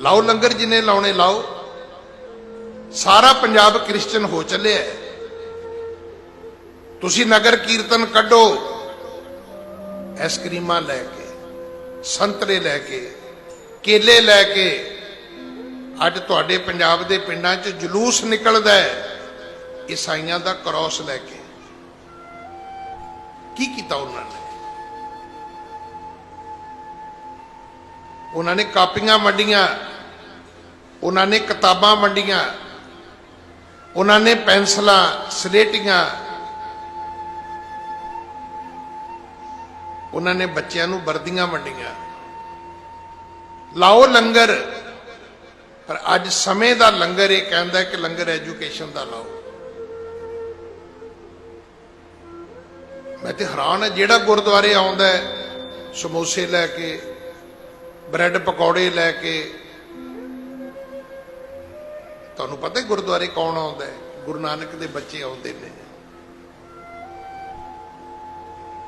ਲਾਓ ਲੰਗਰ ਜਿੰਨੇ ਲਾਉਣੇ ਲਾਓ। ਸਾਰਾ ਪੰਜਾਬ ਕ੍ਰਿਸਚਨ ਹੋ ਚੱਲਿਆ ਤੁਸੀਂ ਨਗਰ ਕੀਰਤਨ ਕੱਢੋ। ਐਸਕ੍ਰੀਮਾਂ ਲੈ ਕੇ, ਸੰਤਰੇ ਲੈ ਕੇ, ਕੇਲੇ ਲੈ ਕੇ, ਅੱਜ ਤੁਹਾਡੇ ਪੰਜਾਬ ਦੇ ਪਿੰਡਾਂ 'ਚ ਜਲੂਸ ਨਿਕਲਦਾ ਹੈ। ਈਸਾਈਆਂ ਦਾ ਕਰੋਸ ਲੈ ਕੇ। ਕੀ ਕੀਤਾ ਉਹਨਾਂ ਨੇ? ਉਹਨਾਂ ਨੇ ਕਾਪੀਆਂ ਵੰਡੀਆਂ, ਉਹਨਾਂ ਨੇ ਕਿਤਾਬਾਂ ਵੰਡੀਆਂ, ਉਹਨਾਂ ਨੇ ਪੈਨਸਲਾਂ ਸਲੇਟੀਆਂ, ਉਹਨਾਂ ਨੇ ਬੱਚਿਆਂ ਨੂੰ ਵਰਦੀਆਂ ਵੰਡੀਆਂ। ਲਾਓ ਲੰਗਰ, ਪਰ ਅੱਜ ਸਮੇਂ ਦਾ ਲੰਗਰ ਇਹ ਕਹਿੰਦਾ ਕਿ ਲੰਗਰ ਐਜੂਕੇਸ਼ਨ ਦਾ ਲਾਓ। ਮੈਂ ਤੇ ਹੈਰਾਨ ਹੈ, ਜਿਹੜਾ ਗੁਰਦੁਆਰੇ ਆਉਂਦਾ ਹੈ, ਸਮੋਸੇ ਲੈ ਕੇ ਬ੍ਰੈਡ ਪਕੌੜੇ ਲੈ ਕੇ। ਤੁਹਾਨੂੰ ਪਤਾ ਹੈ ਗੁਰਦੁਆਰੇ ਕੌਣ ਆਉਂਦਾ ਹੈ? ਗੁਰੂ ਨਾਨਕ ਦੇ ਬੱਚੇ ਆਉਂਦੇ ਨੇ।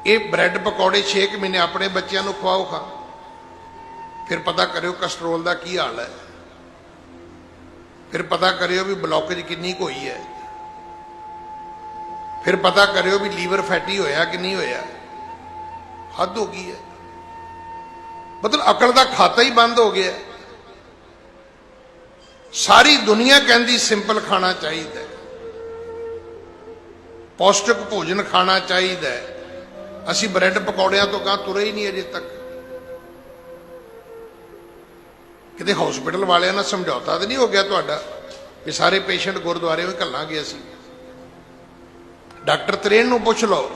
ਇਹ ਬ੍ਰੈਡ ਪਕੌੜੇ 6 ਮਹੀਨੇ ਆਪਣੇ ਬੱਚਿਆਂ ਨੂੰ ਖਵਾਓ ਖਾ। ਫਿਰ ਪਤਾ ਕਰਿਓ ਕਸਟਰੋਲ ਦਾ ਕੀ ਹਾਲ ਹੈ। ਫਿਰ ਪਤਾ ਕਰਿਓ ਵੀ ਬਲੌਕੇਜ ਕਿੰਨੀ ਕੁ ਹੋਈ ਹੈ। ਫਿਰ ਪਤਾ ਕਰਿਓ ਵੀ ਲੀਵਰ ਫੈਟੀ ਹੋਇਆ ਕਿ ਨਹੀਂ ਹੋਇਆ। ਹੱਦ ਹੋ ਗਈ ਹੈ। ਮਤਲਬ ਅਕਲ ਦਾ ਖਾਤਾ ਹੀ ਬੰਦ ਹੋ ਗਿਆ। ਸਾਰੀ ਦੁਨੀਆ ਕਹਿੰਦੀ ਸਿੰਪਲ ਖਾਣਾ ਚਾਹੀਦਾ ਪੌਸ਼ਟਿਕ ਭੋਜਨ ਖਾਣਾ ਚਾਹੀਦਾ ਅਸੀਂ ਬ੍ਰੈਡ ਪਕੌੜਿਆਂ ਤੋਂ ਗਾਂ ਤੁਰੇ ਹੀ ਨਹੀਂ ਅਜੇ ਤੱਕ। ਕਿਤੇ ਹਸਪੀਟਲ ਵਾਲਿਆਂ ਨਾਲ ਸਮਝੌਤਾ ਤਾਂ ਨਹੀਂ ਹੋ ਗਿਆ ਤੁਹਾਡਾ ਕਿ ਸਾਰੇ ਪੇਸ਼ੈਂਟ ਗੁਰਦੁਆਰੇ ਵਿੱਚ ਘੱਲਾਂਗੇ ਅਸੀਂ। ਡਾਕਟਰ ਤਰੇਨ ਨੂੰ ਪੁੱਛ ਲਓ।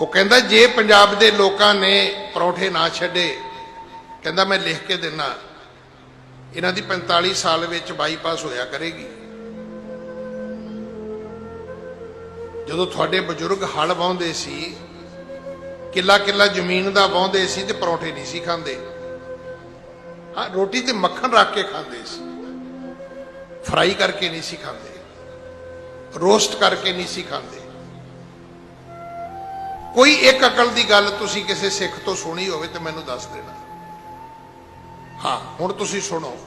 ਉਹ ਕਹਿੰਦਾ, ਜੇ ਪੰਜਾਬ ਦੇ ਲੋਕਾਂ ਨੇ ਪਰੌਠੇ ਨਾ ਛੱਡੇ, ਕਹਿੰਦਾ ਮੈਂ ਲਿਖ ਕੇ ਦਿੰਨਾ, ਇਹਨਾਂ ਦੀ 45 ਸਾਲ ਵਿੱਚ ਬਾਈਪਾਸ ਹੋਇਆ ਕਰੇਗੀ। ਜਦੋਂ ਤੁਹਾਡੇ ਬਜ਼ੁਰਗ ਹਲ ਵਾਹੁੰਦੇ ਸੀ ਕਿੱਲਾ ਕਿੱਲਾ ਜ਼ਮੀਨ ਦਾ ਵਾਹੁੰਦੇ ਸੀ ਤੇ ਪਰੌਠੇ ਨਹੀਂ ਸੀ ਖਾਂਦੇ। ਹਾਂ, ਰੋਟੀ ਤੇ ਮੱਖਣ ਰੱਖ ਕੇ ਖਾਂਦੇ ਸੀ। ਫਰਾਈ ਕਰਕੇ ਨਹੀਂ ਸੀ ਖਾਂਦੇ। ਰੋਸਟ ਕਰਕੇ ਨਹੀਂ ਸੀ ਖਾਂਦੇ। ਕੋਈ ਇੱਕ ਅਕਲ ਦੀ ਗੱਲ ਤੁਸੀਂ ਕਿਸੇ ਸਿੱਖ ਤੋਂ ਸੁਣੀ ਹੋਵੇ ਤੇ ਮੈਨੂੰ ਦੱਸ ਦੇਣਾ। ਹਾਂ, ਹੁਣ ਤੁਸੀਂ ਸੁਣੋ।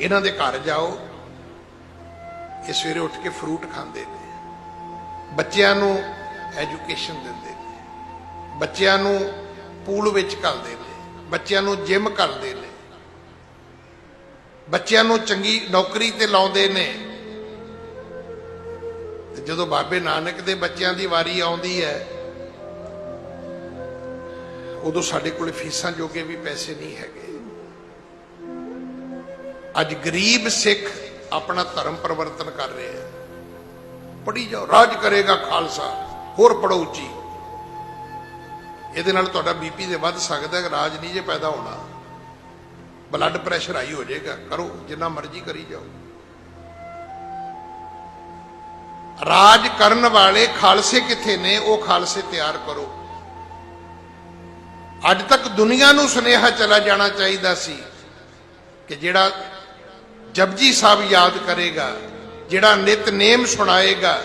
ਇਹਨਾਂ ਦੇ ਘਰ ਜਾਓ। ਇਹ ਸਵੇਰੇ ਉੱਠ ਕੇ ਫਰੂਟ ਖਾਂਦੇ ਨੇ। ਬੱਚਿਆਂ ਨੂੰ ਐਜੂਕੇਸ਼ਨ ਦਿੰਦੇ ਨੇ। ਬੱਚਿਆਂ ਨੂੰ ਪੂਲ ਵਿੱਚ ਘੱਲਦੇ ਨੇ। ਬੱਚਿਆਂ ਨੂੰ ਜਿਮ ਕਰਦੇ ਨੇ। ਬੱਚਿਆਂ ਨੂੰ ਚੰਗੀ ਨੌਕਰੀ ਤੇ ਲਾਉਂਦੇ ਨੇ। ਤੇ ਜਦੋਂ ਬਾਬੇ ਨਾਨਕ ਦੇ ਬੱਚਿਆਂ ਦੀ ਵਾਰੀ ਆਉਂਦੀ ਹੈ, ਉਦੋਂ ਸਾਡੇ ਕੋਲ ਫੀਸਾਂ ਜੋਗੇ ਵੀ ਪੈਸੇ ਨਹੀਂ ਹੈਗੇ। ਅੱਜ ਗਰੀਬ ਸਿੱਖ ਆਪਣਾ ਧਰਮ ਪਰਿਵਰਤਨ ਕਰ ਰਿਹਾ ਹੈ। ਪੜੀ ਜਾਓ, ਰਾਜ ਕਰੇਗਾ ਖਾਲਸਾ। ਹੋਰ ਪੜੋ ਉੱਚੀ। ਇਹਦੇ ਨਾਲ ਤੁਹਾਡਾ ਬੀਪੀ ਦੇ ਵੱਧ ਸਕਦਾ ਹੈ, ਰਾਜ ਨਹੀਂ ਜੇ ਪੈਦਾ ਹੋਣਾ। ਬਲੱਡ ਪ੍ਰੈਸ਼ਰ ਹਾਈ ਹੋ ਜਾਏਗਾ, ਕਰੋ, ਜਿੰਨਾ ਮਰਜ਼ੀ ਕਰੀ ਜਾਓ। ਰਾਜ ਕਰਨ ਵਾਲੇ ਖਾਲਸੇ ਕਿੱਥੇ ਨੇ, ਉਹ ਖਾਲਸੇ ਤਿਆਰ ਕਰੋ। ਅੱਜ ਤੱਕ ਦੁਨੀਆ ਨੂੰ ਸੁਨੇਹਾ ਚਲਾ ਜਾਣਾ ਚਾਹੀਦਾ ਸੀ ਕਿ ਜਿਹੜਾ ਜਪਜੀ ਸਾਹਿਬ ਯਾਦ ਕਰੇਗਾ, ਜਿਹੜਾ ਨਿਤਨੇਮ ਸੁਣਾਏਗਾ,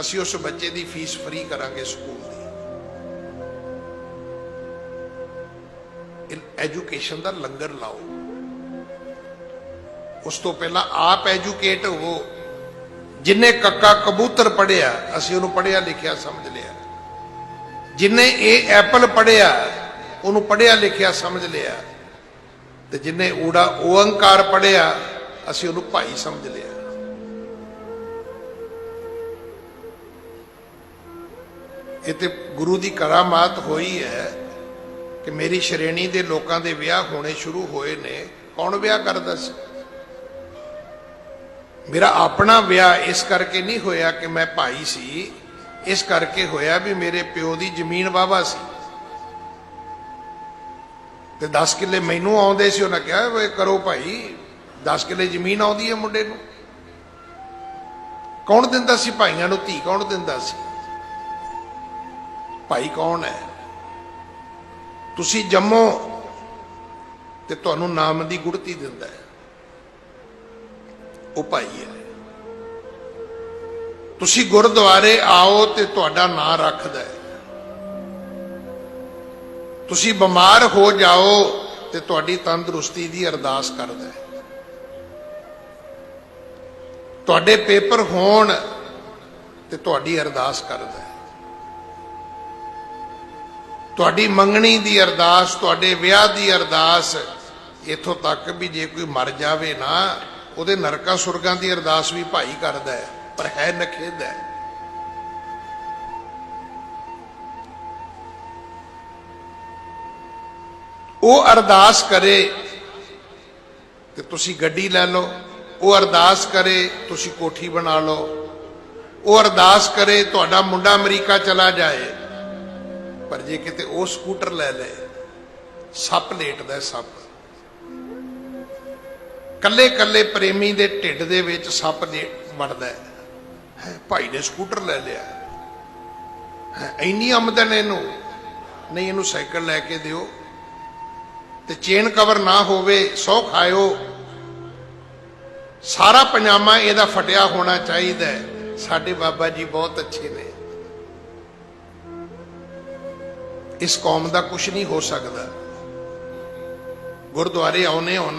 ਅਸੀਂ ਉਸ ਬੱਚੇ ਦੀ ਫੀਸ ਫ੍ਰੀ ਕਰਾਂਗੇ ਸਕੂਲ ਦੀ। ਐਜੂਕੇਸ਼ਨ ਦਾ ਲੰਗਰ ਲਾਓ। ਉਸ ਤੋਂ ਪਹਿਲਾਂ ਆਪ ਐਜੂਕੇਟ ਹੋਵੋ। ਜਿਨੇ ਕੱਕਾ ਕਬੂਤਰ ਪੜਿਆ, ਅਸੀਂ ਉਹਨੂੰ ਪੜਿਆ ਲਿਖਿਆ ਸਮਝ ਲਿਆ। ਜਿਨੇ ਇਹ ਐਪਲ ਪੜਿਆ, ਉਹਨੂੰ ਪੜਿਆ ਲਿਖਿਆ ਸਮਝ ਲਿਆ। ਤੇ ਜਿਨੇ ਊੜਾ ਓੰਕਾਰ ਪੜਿਆ, ਅਸੀਂ ਉਹਨੂੰ ਭਾਈ ਸਮਝ ਲਿਆ। ਇਹ ਤੇ ਗੁਰੂ ਦੀ ਕਰਾਮਾਤ ਹੋਈ ਹੈ ਕਿ ਮੇਰੀ ਸ਼੍ਰੇਣੀ ਦੇ ਲੋਕਾਂ ਦੇ ਵਿਆਹ ਹੋਣੇ ਸ਼ੁਰੂ ਹੋਏ ਨੇ। ਕੌਣ ਵਿਆਹ ਕਰਦਾ ਸੀ? ਮੇਰਾ ਆਪਣਾ ਵਿਆਹ ਇਸ ਕਰਕੇ ਨਹੀਂ ਹੋਇਆ ਕਿ ਮੈਂ ਭਾਈ ਸੀ। ਇਸ ਕਰਕੇ ਹੋਇਆ ਵੀ ਮੇਰੇ ਪਿਓ ਦੀ ਜ਼ਮੀਨ ਵਾਵਾ ਸੀ। ਤੇ 10 ਕਿੱਲੇ ਮੈਨੂੰ ਆਉਂਦੇ ਸੀ, ਉਹਨਾਂ ਕਿਹਾ ਵੇ ਕਰੋ ਭਾਈ 10 ਕਿੱਲੇ ਜ਼ਮੀਨ ਆਉਂਦੀ ਹੈ ਮੁੰਡੇ ਨੂੰ। ਕੌਣ ਦਿੰਦਾ ਸੀ ਭਾਈਆਂ ਨੂੰ? ਧੀ ਕੌਣ ਦਿੰਦਾ ਸੀ? ਭਾਈ ਕੌਣ ਹੈ? ਤੁਸੀਂ ਜੰਮੋ ਤੇ ਤੁਹਾਨੂੰ ਨਾਮ ਦੀ ਗੁੜਤੀ ਦਿੰਦਾ ਹੈ। ਉਹ ਭਾਈ ਹੈ। ਤੁਸੀਂ ਗੁਰਦੁਆਰੇ ਆਓ ਤੇ ਤੁਹਾਡਾ ਨਾਂ ਰੱਖਦਾ ਹੈ। ਤੁਸੀਂ ਬਿਮਾਰ ਹੋ ਜਾਓ ਤੇ ਤੁਹਾਡੀ ਤੰਦਰੁਸਤੀ ਦੀ ਅਰਦਾਸ ਕਰਦਾ ਹੈ। ਤੁਹਾਡੇ ਪੇਪਰ ਹੋਣ ਤੇ ਤੁਹਾਡੀ ਅਰਦਾਸ ਕਰਦਾ ਹੈ। ਤੁਹਾਡੀ ਮੰਗਣੀ ਦੀ ਅਰਦਾਸ, ਤੁਹਾਡੇ ਵਿਆਹ ਦੀ ਅਰਦਾਸ ਇਥੋਂ ਤੱਕ ਵੀ ਜੇ ਕੋਈ ਮਰ ਜਾਵੇ ਨਾ ਉਹਦੇ ਨਰਕਾਂ ਸੁਰਗਾਂ ਦੀ ਅਰਦਾਸ ਵੀ ਭਾਈ ਕਰਦਾ ਹੈ, ਪਰ ਹੈ ਨਖੇਦ ਹੈ। ਉਹ ਅਰਦਾਸ ਕਰੇ ਤੇ ਤੁਸੀਂ ਗੱਡੀ ਲੈ ਲਓ, ਉਹ ਅਰਦਾਸ ਕਰੇ ਤੁਸੀਂ ਕੋਠੀ ਬਣਾ ਲਓ, ਉਹ ਅਰਦਾਸ ਕਰੇ ਤੁਹਾਡਾ ਮੁੰਡਾ ਅਮਰੀਕਾ ਚਲਾ ਜਾਏ, ਪਰ ਜੇ ਕਿਤੇ ਉਹ ਸਕੂਟਰ ਲੈ ਲੈ ਸੱਪ ਲੇਟਦਾ ਸੱਪ। ਕੱਲੇ ਕੱਲੇ ਪ੍ਰੇਮੀ ਦੇ ਢਿੱਡ ਦੇ ਵਿੱਚ ਸੱਪ ਦੇ ਵੜਦਾ ਹੈ। ਹੈਂ, ਭਾਈ ਨੇ ਸਕੂਟਰ ਲੈ ਲਿਆ। ਹੈਂ, ਇੰਨੀ ਆਮਦਨ ਇਹਨੂੰ। ਨਹੀਂ ਇਹਨੂੰ ਸਾਈਕਲ ਲੈ ਕੇ ਦਿਓ। ਤੇ ਚੇਨ ਕਵਰ ਨਾ ਹੋਵੇ ਸੌ ਖਾਇਓ। ਸਾਰਾ ਪਜਾਮਾ ਇਹਦਾ ਫਟਿਆ ਹੋਣਾ ਚਾਹੀਦਾ ਸਾਡੇ ਬਾਬਾ ਜੀ ਬਹੁਤ ਅੱਛੇ ਨੇ। ਇਸ ਕੌਮ ਦਾ ਕੁਝ ਨਹੀਂ ਹੋ ਸਕਦਾ। ਗੁਰਦੁਆਰੇ ਆਉਨੇ ਹੋ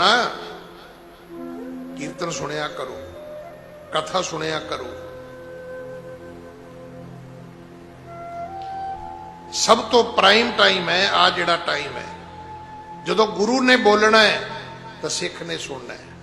ਕੀਰਤਨ ਸੁਣਿਆ ਕਰੋ, ਕਥਾ ਸੁਣਿਆ ਕਰੋ। ਸਭ ਤੋਂ ਪ੍ਰਾਈਮ ਟਾਈਮ ਹੈ ਆ ਜਿਹੜਾ ਟਾਈਮ ਹੈ। ਜਦੋਂ ਗੁਰੂ ਨੇ ਬੋਲਣਾ ਹੈ, ਤਾਂ ਸਿੱਖ ਨੇ ਸੁਣਨਾ ਹੈ।